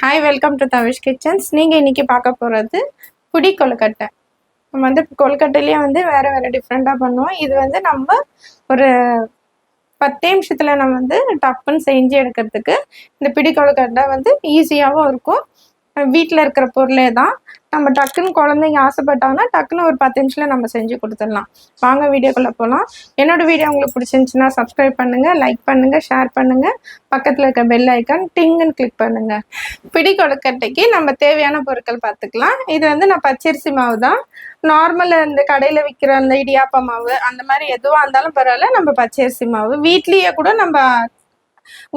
Hi welcome to Tavish kitchens நீங்கள் இன்றைக்கி பார்க்க போகிறது புடி கொழுக்கட்டை. நம்ம வந்து கொழுக்கட்டையிலேயே வந்து வேறு வேறு டிஃப்ரெண்ட்டாக பண்ணுவோம். இது வந்து நம்ம ஒரு பத்து நிமிஷத்தில் நம்ம வந்து டப்புன்னு செஞ்சு எடுக்கிறதுக்கு இந்த பிடி கொழுக்கட்டை வந்து ஈஸியாகவும் இருக்கும். வீட்டில் இருக்கிற பொருளே தான். நம்ம டக்குன்னு குழந்தைங்க ஆசைப்பட்டாங்கன்னா டக்குன்னு ஒரு பத்து நிமிஷத்தில் நம்ம செஞ்சு கொடுத்துடலாம். வாங்க வீடியோக்குள்ளே போகலாம் என்னோட வீடியோ உங்களுக்கு பிடிச்சிருந்துச்சுன்னா சப்ஸ்கிரைப் பண்ணுங்கள் லைக் பண்ணுங்கள் ஷேர் பண்ணுங்கள் பக்கத்தில் இருக்க பெல் ஐக்கான் டிங்குன்னு கிளிக் பண்ணுங்கள் பிடி கொழுக்கட்டைக்கு நம்ம தேவையான பொருட்கள் பார்த்துக்கலாம். இது வந்து நான் பச்சரிசி மாவு தான். நார்மல் இந்த கடையில் விற்கிற அந்த இடியாப்ப மாவு அந்த மாதிரி எதுவாக இருந்தாலும் பரவாயில்ல. நம்ம பச்சரிசி மாவு. வீட்லேயே கூட நம்ம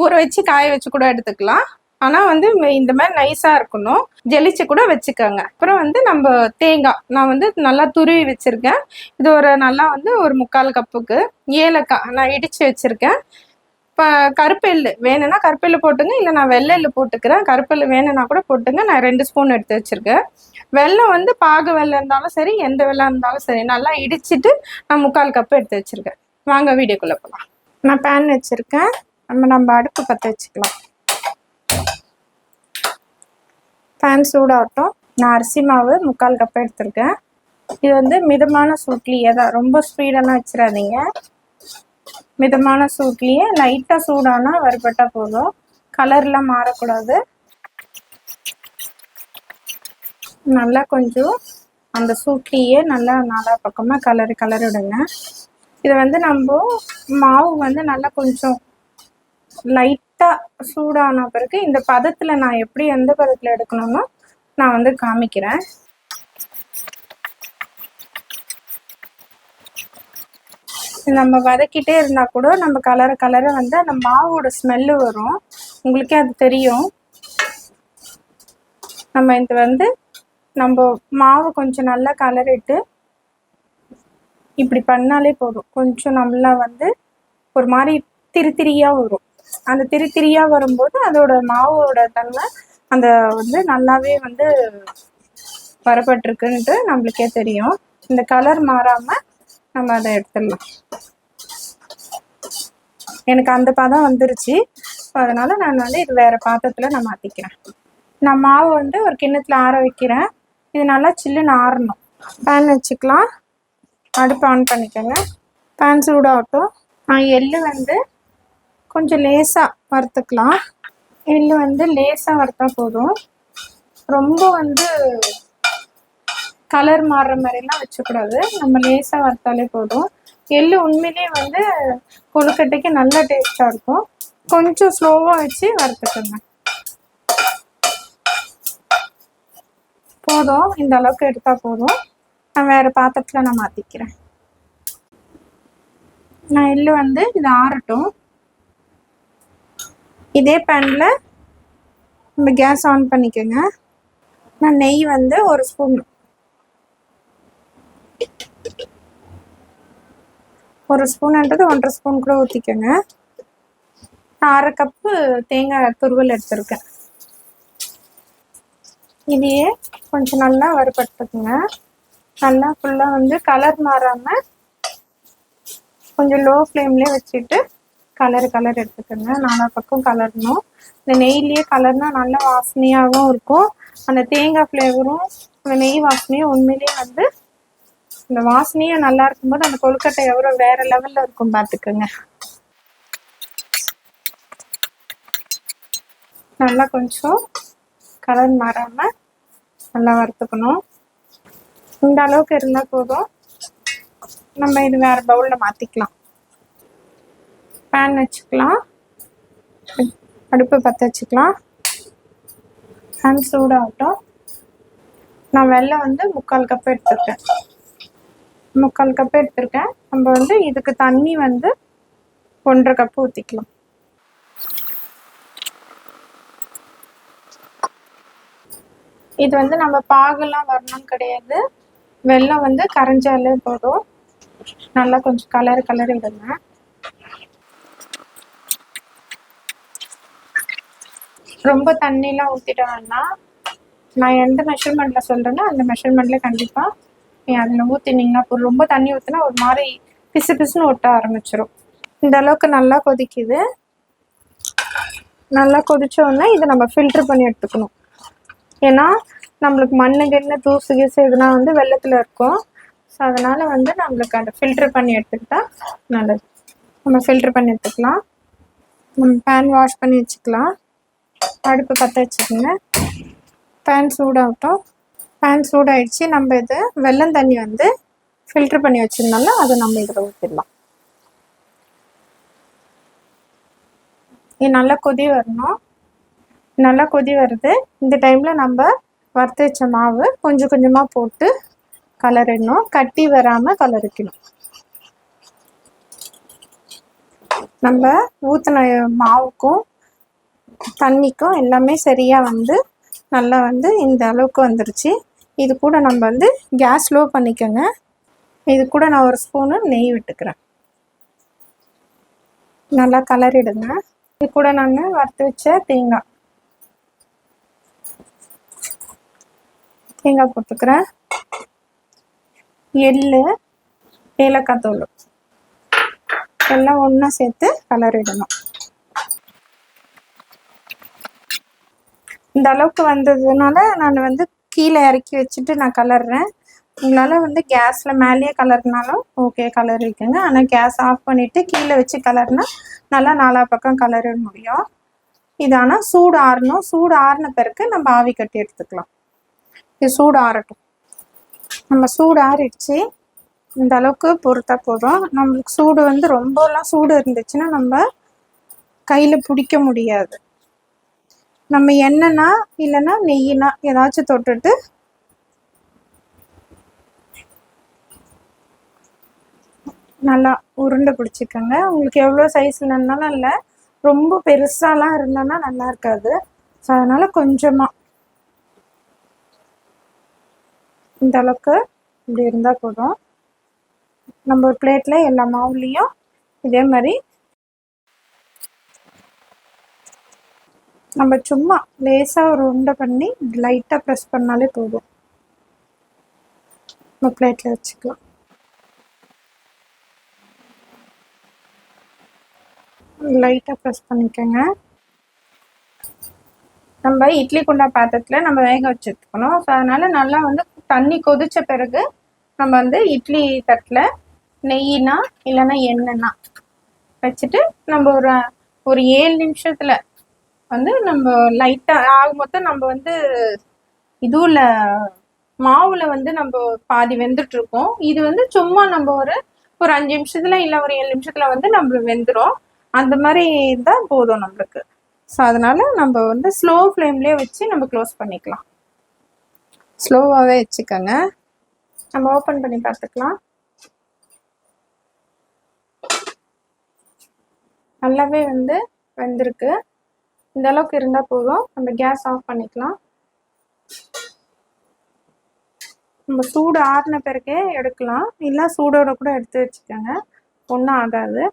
ஊற வச்சு காய வச்சு கூட எடுத்துக்கலாம். ஆனால் வந்து ம- இந்த மாதிரி நைஸாக இருக்கணும். ஜெலிச்சு கூட வச்சுக்கோங்க. அப்புறம் வந்து நம்ம தேங்காய் நான் வந்து நல்லா துருவி வச்சுருக்கேன். இது ஒரு நல்லா வந்து ஒரு முக்கால் கப்புக்கு. ஏலக்காய் நான் இடித்து வச்சுருக்கேன். இப்போ கருப்பெல்லு வேணும்னா கருப்பெல்லு போட்டுங்க. இல்லை நான் வெள்ளெள்ளு போட்டுக்கிறேன். கருப்பெள்ளு வேணும்னா கூட போட்டுங்க. நான் ரெண்டு ஸ்பூன் எடுத்து வச்சுருக்கேன். வெள்ளம் வந்து பாகு வெள்ளம் இருந்தாலும் சரி எந்த வெள்ளம் இருந்தாலும் சரி நல்லா இடிச்சிட்டு நான் முக்கால் கப்பு எடுத்து வச்சுருக்கேன். வாங்க வீடியோக்குள்ளே போகலாம் நான் பேன் வச்சுருக்கேன். நம்ம நம்ம அடுப்பு பற்ற வச்சுக்கலாம். ஃபேன் சூடாகட்டும் நான் அரிசி மாவு முக்கால் கப் எடுத்திருக்கேன். இது வந்து மிதமான சூட்லேயே தான் ரொம்ப ஸ்பீடெல்லாம் வச்சிடாதீங்க. மிதமான சூட்லேயே லைட்டாக சூடானா வறுபட்டால் போதும். கலர்லாம் மாறக்கூடாது. நல்லா கொஞ்சம் அந்த சூட்லேயே நல்லா நாலா பக்கமாக கலர் கலர் விடுங்க. இதை வந்து நம்ம மாவு வந்து நல்லா கொஞ்சம் லைட் லைட்டாக சூடான பிறகு இந்த பதத்தில் நான் எப்படி எந்த பதத்தில் எடுக்கணும்னு நான் வந்து காமிக்கிறேன். நம்ம வதக்கிட்டே இருந்தால் கூட நம்ம கலர கலர வந்து அந்த மாவோட ஸ்மெல்லு வரும். உங்களுக்கே அது தெரியும். நம்ம இது வந்து நம்ம மாவு கொஞ்சம் நல்லா கலரிட்டு இப்படி பண்ணாலே போதும். கொஞ்சம் நல்லா வந்து ஒரு மாதிரி திரித்திரியாக வரும். அந்த திரித்திரியாக வரும்போது அதோட மாவோட தன்மை அந்த வந்து நல்லாவே வந்து வரப்பட்டிருக்குன்ட்டு நம்மளுக்கே தெரியும். இந்த கலர் மாறாமல் நம்ம அதை எடுத்துடலாம். எனக்கு அந்த பதம் வந்துருச்சு. So, அதனால நான் வந்து இது வேற பாத்திரத்தில் நான் மாற்றிக்கிறேன் நான் மாவு வந்து ஒரு கிண்ணத்தில் ஆற வைக்கிறேன். இது நல்லா சில்லுன்னு ஆறணும். பேன் வச்சுக்கலாம். அடுப்பு ஆன் பண்ணிக்கோங்க. பேன் சூடாகட்டும். நான் எள்ளு வந்து கொஞ்சம் லேசாக வறுத்துக்கலாம். எள்ளு வந்து லேசாக வறுத்தா போதும். ரொம்ப வந்து கலர் மாறுற மாதிரிலாம் வச்சுக்கூடாது. நம்ம லேசாக வறுத்தாலே போதும். எள்ளு உண்மையிலேயே வந்து கொழுக்கட்டைக்கு நல்ல டேஸ்ட்டாக இருக்கும். கொஞ்சம் ஸ்லோவாக வச்சு வறுத்துக்கோங்க. போதும். இந்த அளவுக்கு எடுத்தால் போதும். நான் வேறு பாத்திரத்தில் நான் மாற்றிக்கிறேன் நான் எள்ளு வந்து இது ஆறட்டும். இதே பேனில் நம்ம கேஸ் ஆன் பண்ணிக்கோங்க. நான் நெய் வந்து ஒரு ஸ்பூன் ஒரு ஸ்பூன்ன்றது ஒன்றரை ஸ்பூன் கூட ஊற்றிக்கோங்க நான் அரை கப்பு தேங்காய் துருவல் எடுத்திருக்கேன். இதையே கொஞ்சம் நல்லா வறுபட்டுக்குங்க. நல்லா ஃபுல்லாக வந்து கலர் மாறாமல் கொஞ்சம் லோ ஃப்ளேம்லேயே வச்சுட்டு கலர் கலர் எடுத்துக்கோங்க. நாலா பக்கம் கலரணும். இந்த நெய்லேயே கலர்னா நல்லா வாசனையாகவும் இருக்கும். அந்த தேங்காய் ஃப்ளேவரும் அந்த நெய் வாசனையும் உண்மையிலேயே வந்து இந்த வாசனையே நல்லா இருக்கும்போது அந்த கொழுக்கட்டை எவ்வளோ வேற லெவலில் இருக்கும் பார்த்துக்கோங்க. நல்லா கொஞ்சம் கலர் மாறாமல் நல்லா வறுத்துக்கணும். இந்த அளவுக்கு இருந்தால் போதும். நம்ம இது வேறு பவுலில் மாற்றிக்கலாம் பேன் வச்சுக்கலாம். அடுப்பு பற்ற வச்சுக்கலாம். பேன் சூடாகட்டும். நான் வெள்ளம் வந்து முக்கால் கப் எடுத்துருக்கேன். முக்கால் கப் எடுத்திருக்கேன். நம்ம வந்து இதுக்கு தண்ணி வந்து ஒன்றரை கப் ஊற்றிக்கலாம் இது வந்து நம்ம பாகெல்லாம் வரணும்னு கிடையாது. வெள்ளம் வந்து கரைஞ்சாலே போதும். நல்லா கொஞ்சம் கலர் கலர் விடுங்க ரொம்ப தண்ணிலாம் ஊற்றிட வேண்டாம் நான் எந்த மெஷர்மெண்ட்டில் சொல்கிறேனோ அந்த மெஷர்மெண்ட்டில் கண்டிப்பாக நீ அதில் ஊற்றினீங்கன்னா இப்போ ரொம்ப தண்ணி ஊற்றினா ஒரு மாதிரி பிசு பிசுன்னு ஒட்ட ஆரம்பிச்சிடும் இந்த அளவுக்கு நல்லா கொதிக்குது. நல்லா கொதிச்சோடனே இதை நம்ம ஃபில்ட்ரு பண்ணி எடுத்துக்கணும். ஏன்னா நம்மளுக்கு மண்ணு கிண்ணு தூசு கீசு இதெல்லாம் வந்து வெள்ளத்தில் இருக்கும். ஸோ அதனால் வந்து நம்மளுக்கு அதை ஃபில்ட்ரு பண்ணி எடுத்துக்கிட்டா நல்லது. நம்ம ஃபில்ட்ரு பண்ணி எடுத்துக்கலாம். நம்ம பேன் வாஷ் பண்ணி வச்சுக்கலாம். அடுப்பு பற்ற வச்சுக்கோங்க. பேன் சூடாகட்டும். பேன் சூடாயிடுச்சு. நம்ம இது வெள்ளம் தண்ணி வந்து ஃபில்டர் பண்ணி வச்சிருந்தாலும் அதை நம்ம இதில் ஊற்றிடலாம் இது நல்லா கொதி வரணும். நல்லா கொதி வருது. இந்த டைமில் நம்ம வறுத்து வச்ச மாவு கொஞ்சம் கொஞ்சமாக போட்டு கலரிடணும். கட்டி வராமல் கலரிக்கணும். நம்ம ஊற்றின மாவுக்கும் தண்ணிக்கும் எல்லாமே சரியாக வந்து நல்லா வந்து இந்த அளவுக்கு வந்துருச்சு. இது கூட நம்ம வந்து கேஸ் ஸ்லோ பண்ணிக்கோங்க. இது கூட நான் ஒரு ஸ்பூனு நெய் விட்டுக்கிறேன். நல்லா கலரிடுங்க. இது கூட நான் வறுத்து வச்ச தேங்காய். தேங்காய் போட்டுக்கிறேன். எள்ளு ஏலக்காய் தூள். எல்லாம் ஒன்றா சேர்த்து கலரிடணும். இந்த அளவுக்கு வந்ததுனால நான் வந்து கீழே இறக்கி வச்சுட்டு நான் கலர்றேன். உங்களால் வந்து கேஸில் மேலேயே கலர்னாலும் ஓகே கலர் இருக்குங்க. ஆனால் கேஸ் ஆஃப் பண்ணிவிட்டு கீழே வச்சு கலர்னா நல்லா நாலா பக்கம் கலர முடியும். இது ஆனால் சூடு ஆறணும். சூடு ஆறின பிறகு நம்ம ஆவி கட்டி எடுத்துக்கலாம். இது சூடு ஆறட்டும். நம்ம சூடு ஆறிடுச்சு. இந்த அளவுக்கு பொறுத்தா போதும். நம்மளுக்கு சூடு வந்து ரொம்பலாம் சூடு இருந்துச்சுன்னா நம்ம கையில் பிடிக்க முடியாது. நம்ம எண்ணெய்னா இல்லைன்னா நெய்யினா ஏதாச்சும் தொட்டுட்டு நல்லா உருண்டை பிடிச்சிக்கோங்க. உங்களுக்கு எவ்வளோ சைஸ்லன்னாலும் இல்லை. ரொம்ப பெருசாலாம் இருந்தோன்னா நல்லா இருக்காது. ஸோ அதனால் கொஞ்சமாக இந்த அளவுக்கு இப்படி இருந்தால் போதும். நம்ம ஒரு பிளேட்டில் எல்லா மாவுலேயும் இதே மாதிரி நம்ம சும்மா லேசாக ஒரு உருண்டை பண்ணி லைட்டாக ப்ரெஸ் பண்ணாலே போதும். நம்ம பிளேட்டில் வச்சுக்கலாம். லைட்டாக ப்ரெஸ் பண்ணிக்கோங்க. நம்ம இட்லி குண்டா பாத்திரத்தில் நம்ம வேக வச்சுருக்கணும். ஸோ அதனால் நல்லா வந்து தண்ணி கொதித்த பிறகு நம்ம வந்து இட்லி தட்டில் நெய்னா இல்லைன்னா எண்ணெய்னா வச்சுட்டு நம்ம ஒரு ஒரு ஏழு நிமிஷத்தில் வந்து நம்ம லைட்டாக ஆக மொத்தம் நம்ம வந்து இதுவில் மாவில் வந்து நம்ம பாதி வெந்துட்டுருக்கோம். இது வந்து சும்மா நம்ம ஒரு ஒரு அஞ்சு நிமிஷத்துல இல்லை ஒரு ஏழு நிமிஷத்துல வந்து நம்ம வெந்துடும் அந்த மாதிரி தான் போதும் நம்மளுக்கு. ஸோ அதனால நம்ம வந்து ஸ்லோ ஃப்ளேம்லேயே வச்சு நம்ம க்ளோஸ் பண்ணிக்கலாம். ஸ்லோவாகவே வச்சுக்கோங்க. நம்ம ஓப்பன் பண்ணி பார்த்துக்கலாம். நல்லாவே வந்து வெந்திருக்கு. இந்த அளவுக்கு இருந்தால் போதும். நம்ம கேஸ் ஆஃப் பண்ணிக்கலாம். நம்ம சூடு ஆறின பிறகே எடுக்கலாம். இல்லை சூடோட கூட எடுத்து வச்சுக்கோங்க. ஒன்றும் ஆகாது.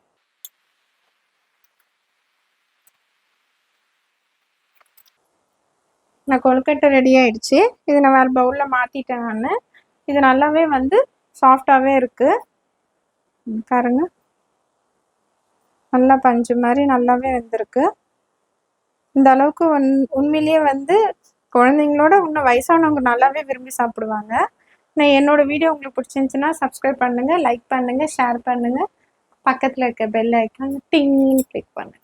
நான் கொழுக்கட்டை ரெடி ஆயிடுச்சு. இது நான் வேறு பவுலில் மாற்றிட்டேன் நான். இது நல்லாவே வந்து சாஃப்டாகவே இருக்குது பாருங்க. நல்லா பஞ்சு மாதிரி நல்லாவே வந்திருக்கு. இந்த அளவுக்கு உன் உண்மையிலேயே வந்து குழந்தைங்களோட இன்னும் வயசானவங்க நல்லாவே விரும்பி சாப்பிடுவாங்க. நான் என்னோட வீடியோ உங்களுக்கு பிடிச்சிருந்துச்சுன்னா சப்ஸ்கிரைப் பண்ணுங்கள் லைக் பண்ணுங்கள் ஷேர் பண்ணுங்கள் பக்கத்தில் இருக்க பெல் ஐக்கான் டிங்னு கிளிக் பண்ணுங்கள்